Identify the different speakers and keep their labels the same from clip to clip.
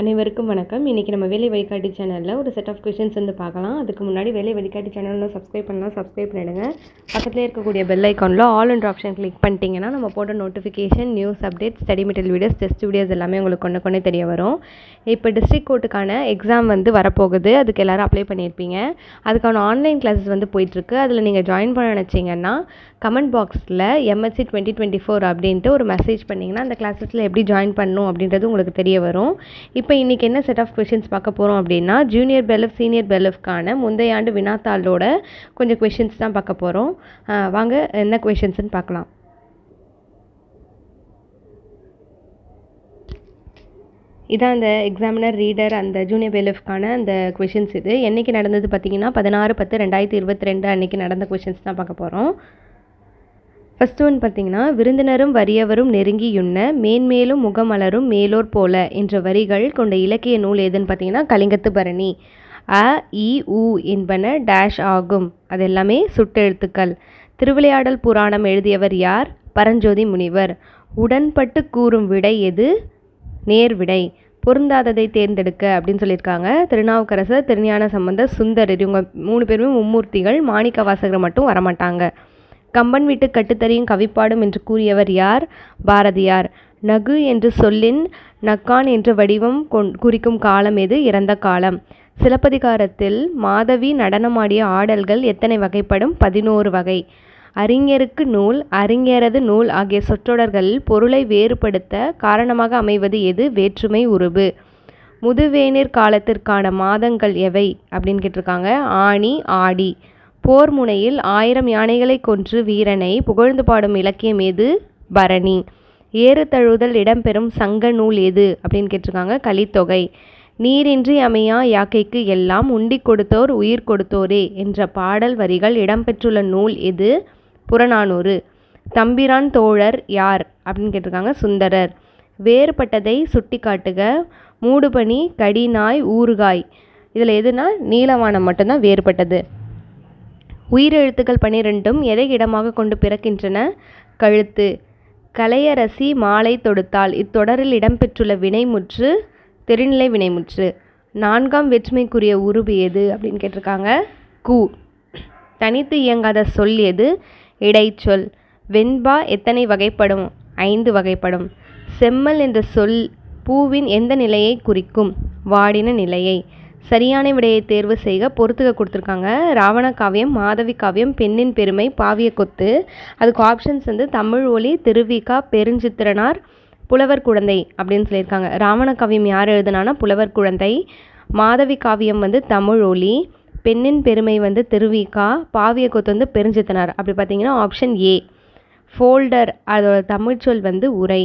Speaker 1: அனைவருக்கும் வணக்கம். இன்றைக்கி நம்ம வேலை வழிகாட்டி சேனலில் ஒரு செட் ஆஃப் கொஷின்ஸ் வந்து பார்க்கலாம். அதுக்கு முன்னாடி வேலை வழிகாட்டி சேனலில் சப்ஸ்கிரைப் பண்ணலாம் சப்ஸ்கிரைப் பண்ணிடுங்க. பக்கத்தில் இருக்கக்கூடிய பெல் ஐக்கானில் ஆல் அண்ட் ஆப்ஷன் கிளிக் பண்ணிட்டீங்கன்னா நம்ம போட்ட notification news update study material videos test videos எல்லாமே உங்களுக்கு கொண்டு கொண்டே தெரிய வரும். இப்போ டிஸ்ட்ரிக் கோர்ட்டுக்கான எக்ஸாம் வந்து வரப்போகுது. அதுக்கு எல்லோரும் அப்ளை பண்ணியிருப்பீங்க. அதுக்கான ஆன்லைன் கிளாஸஸ் வந்து போயிட்டுருக்கு. அதில் நீங்கள் ஜாயின் பண்ண நினச்சிங்கன்னா கமெண்ட் பாக்ஸில் எம்எஸ்சி டுவெண்ட்டி டுவெண்ட்டி ஃபோர் அப்படின்ட்டு ஒரு மெசேஜ் பண்ணிங்கன்னா அந்த கிளாஸஸில் எப்படி ஜாயின் பண்ணணும் அப்படின்றது உங்களுக்கு தெரிய வரும். இப்போ இப்போ இன்றைக்கி என்ன செட் ஆஃப் கொஷின்ஸ் பார்க்க போகிறோம் அப்படின்னா ஜூனியர் பெலஃப் சீனியர் பெலஃப்கான முந்தைய ஆண்டு வினாத்தாளோட கொஞ்சம் கொஷின்ஸ் தான் பார்க்க போகிறோம் வாங்க என்ன கொஷின்ஸ்னு பார்க்கலாம். இதான் அந்த எக்ஸாமினர் ரீடர் அந்த ஜூனியர் பெலஃப்கான அந்த கொஷின்ஸ் இது. என்றைக்கு நடந்தது பார்த்தீங்கன்னா பதினாறு பத்து ரெண்டாயிரத்தி இருபத்தி ரெண்டு அன்றைக்கி நடந்த கொஷின்ஸ் தான் பார்க்க போகிறோம் ஃபஸ்ட் ஒன் பார்த்தீங்கன்னா விருந்தினரும் வறியவரும் நெருங்கியுண்ண மேன்மேலும் முகமலரும் மேலோர் போல என்ற வரிகள் கொண்ட இலக்கிய நூல் எதுன்னு பார்த்தீங்கன்னா கலிங்கத்து பரணி. அ இ உ என்பன டேஷ் ஆகும். அது எல்லாமே சுட்டெழுத்துக்கள். திருவிளையாடல் புராணம் எழுதியவர் யார்? பரஞ்சோதி முனிவர். உடன்பட்டு கூறும் விடை எது? நேர்விடை பொருந்தாததை தேர்ந்தெடுக்க அப்படின்னு சொல்லியிருக்காங்க. திருநாவுக்கரசர் திருஞான சம்பந்த சுந்தரர் இவங்க மூணு பேருமே மும்மூர்த்திகள். மாணிக்க வாசகர் மட்டும் வரமாட்டாங்க. கம்பன் வீட்டு கட்டுத்தறியும் கவிப்பாடும் என்று கூறியவர் யார்? பாரதியார். நகு என்று சொல்லின் நக்கான் என்ற வடிவம் கொண் குறிக்கும் காலம் எது? இறந்த காலம். சிலப்பதிகாரத்தில் மாதவி நடனமாடிய ஆடல்கள் எத்தனை வகைப்படும்? பதினோரு வகை. அறிஞருக்கு நூல் அறிஞரது நூல் ஆகிய சொற்றொடர்களில் பொருளை வேறுபடுத்த காரணமாக அமைவது எது? வேற்றுமை உருபு. முதுவேனிற் காலத்திற்கான மாதங்கள் எவை? அப்படின்னு கேட்டிருக்காங்க. ஆணி ஆடி. போர் முனையில் ஆயிரம் யானைகளை கொன்று வீரனை புகழ்ந்து பாடும் இலக்கியம் எது பரணி. ஏறு தழுவுதல் இடம்பெறும் சங்க நூல் எது? அப்படின்னு கேட்டிருக்காங்க. கலித்தொகை. நீரின்றி அமையா யாக்கைக்கு எல்லாம் உண்டி கொடுத்தோர் உயிர் கொடுத்தோரே என்ற பாடல் வரிகள் இடம்பெற்றுள்ள நூல் எது? புறநானூறு. தம்பிரான் தோழர் யார்? அப்படின்னு கேட்டிருக்காங்க. சுந்தரர். வேறுபட்டதை சுட்டி காட்டுக மூடுபனி கடிநாய் ஊறுகாய். இதில் எதுனா நீலவானம் மட்டும்தான் வேறுபட்டது. உயிரெழுத்துக்கள் பனிரெண்டும் எதை இடமாக கொண்டு பிறக்கின்றன? கழுத்து. கலையரசி மாலை தொடுத்தாள். இத்தொடரில் இடம்பெற்றுள்ள வினைமுற்று தெரிநிலை வினைமுற்று. நான்காம் வேற்றுமைக்குரிய உருவு எது? அப்படின்னு கேட்டிருக்காங்க. கு. தனித்து இயங்காத சொல் எது? இடைச்சொல். வெண்பா எத்தனை வகைப்படும்? ஐந்து வகைப்படும். செம்மல் என்ற சொல் பூவின் எந்த நிலையை குறிக்கும்? வாடின நிலையை. சரியான விடையை தேர்வு செய்க. பொறுத்துக்க கொடுத்துருக்காங்க. ராவண காவியம் மாதவி காவியம் பெண்ணின் பெருமை பாவிய கொத்து. அதுக்கு ஆப்ஷன்ஸ் வந்து தமிழ் ஒலி திருவிகா பெருஞ்சித்திரனார் புலவர் குழந்தை அப்படின்னு சொல்லியிருக்காங்க. ராவண காவியம் யார் எழுதுனானா புலவர் குழந்தை. மாதவி காவியம் வந்து தமிழ் ஒலி பெண்ணின் பெருமை வந்து திருவிகா. பாவிய கொத்து வந்து பெருஞ்சித்தனார் அப்படி பார்த்தீங்கன்னா ஆப்ஷன் ஏ ஃபோல்டர் அதோட தமிழ்ச்சொல் வந்து உரை.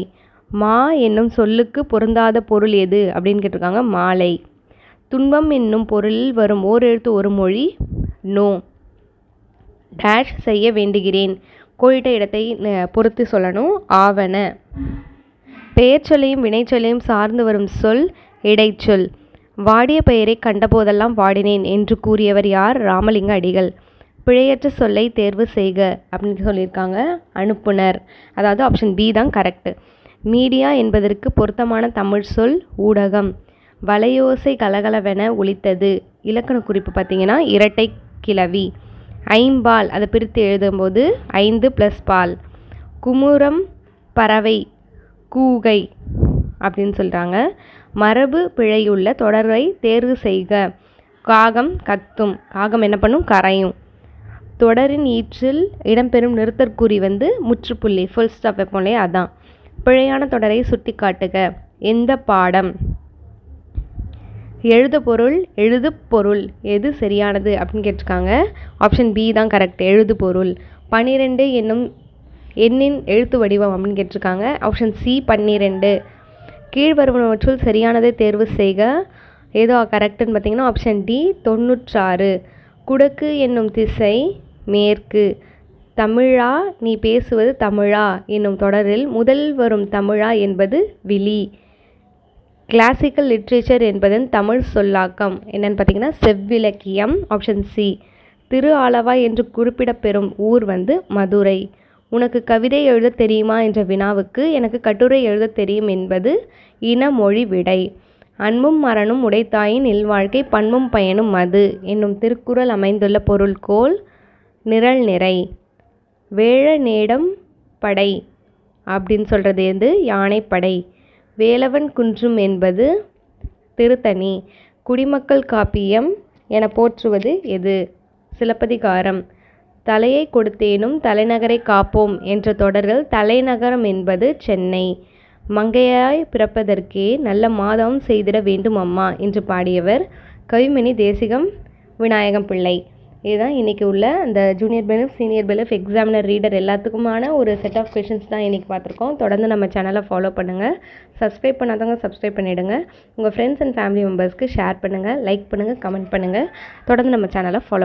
Speaker 1: மா என்னும் சொல்லுக்கு பொருந்தாத பொருள் எது அப்படின்னு கேட்டிருக்காங்க. மாலை. துன்பம் என்னும் பொருளில் வரும் ஓர் எழுத்து ஒரு மொழி நோ. டேஷ் செய்ய வேண்டுகிறேன். கோயிட்ட இடத்தை பொறுத்து சொல்லணும். ஆவண. பெயர் சொல்லையும் வினைச்சொல்லையும் சார்ந்து வரும் சொல் இடைச்சொல். வாடிய பெயரை கண்டபோதெல்லாம் வாடினேன் என்று கூறியவர் யார்? ராமலிங்க அடிகள். பிழையற்ற சொல்லை தேர்வு செய்க அப்படின்னு சொல்லியிருக்காங்க. அனுப்புனர். அதாவது ஆப்ஷன் பி தான் கரெக்டு மீடியா என்பதற்கு பொருத்தமான தமிழ் சொல் ஊடகம். வலையோசை கலகலவென ஒலித்தது. இலக்கண குறிப்பு பார்த்தீங்கன்னா இரட்டை கிளவி. ஐம்பால் அதை பிரித்து எழுதும்போது ஐந்து ப்ளஸ் பால். குமுரம் பறவை கூகை அப்படின்னு சொல்கிறாங்க மரபு பிழையுள்ள தொடரை தேர்வு செய்க. காகம் கத்தும். காகம் என்ன பண்ணும்? கரையும். தொடரின் ஈற்றில் இடம்பெறும் நிறுத்தற்குறி வந்து முற்றுப்புள்ளி ஃபுல் ஸ்டாப் வைப்போம்லே அதான். பிழையான தொடரை சுட்டி காட்டுக எந்த பாடம்? எழுத பொருள் எழுது பொருள். எது சரியானது அப்படின்னு கேட்டிருக்காங்க. ஆப்ஷன் பி தான் கரெக்ட் எழுது பொருள். பன்னிரெண்டு என்னும் எண்ணின் எழுத்து வடிவம் அப்படின்னு கேட்டிருக்காங்க. ஆப்ஷன் சி பன்னிரெண்டு. கீழ்வருவனவற்றுள் சரியானதை தேர்வு செய்க. ஏதோ கரெக்டுன்னு பார்த்தீங்கன்னா ஆப்ஷன் டி தொண்ணூற்றாறு. குடக்கு என்னும் திசை மேற்கு. தமிழா நீ பேசுவது தமிழா என்னும் தொடரில் முதல் வரும் தமிழா என்பது விழி. கிளாசிக்கல் லிட்ரேச்சர் என்பதன் தமிழ் சொல்லாக்கம். என்னென்னு பார்த்தீங்கன்னா செவ்விலக்கியம் ஆப்ஷன் சி திரு ஆலவா என்று குறிப்பிடப்பெறும் ஊர் வந்து மதுரை. உனக்கு கவிதை எழுத தெரியுமா என்ற வினாவுக்கு எனக்கு கட்டுரை எழுத தெரியும் என்பது இனமொழி விடை. அன்பும் மரணும் உடைத்தாயின் இல்வாழ்க்கை பண்பும் பயனும் மது என்னும் திருக்குறள் அமைந்துள்ள பொருள்கோள் நிரல் நிறை. வேழ நேடம் படை அப்படின்னு சொல்கிறது வந்து யானைப்படை. வேலவன் குன்றும் என்பது திருத்தணி. குடிமக்கள் காப்பியம் என போற்றுவது எது? சிலப்பதிகாரம். தலையை கொடுத்தேனும் தலைநகரை காப்போம் என்ற தொடர்கள் தலைநகரம் என்பது சென்னை. மங்கையாய் பிறப்பதற்கே நல்ல மாதவம் செய்திட வேண்டும் அம்மா என்று பாடியவர் கவிமணி தேசிகம் விநாயகம் பிள்ளை இதுதான் இன்றைக்கி உள்ள இந்த junior bailiff senior bailiff examiner reader எல்லாத்துக்குமான ஒரு செட் ஆஃப் கொஷின்ஸ் தான் இன்றைக்கி பார்த்துருக்கோம். தொடர்ந்து நம்ம சேனலை ஃபாலோ பண்ணுங்கள் சப்ஸ்கிரைப் பண்ணாதவங்க சப்ஸ்கிரைப் பண்ணிவிடுங்க உங்கள் ஃப்ரெண்ட்ஸ் அண்ட் ஃபேமிலி மெம்பர்ஸ்க்கு ஷேர் பண்ணுங்கள் லைக் பண்ணுங்கள் கமெண்ட் பண்ணுங்கள் தொடர்ந்து நம்ம சேனலை ஃபாலோ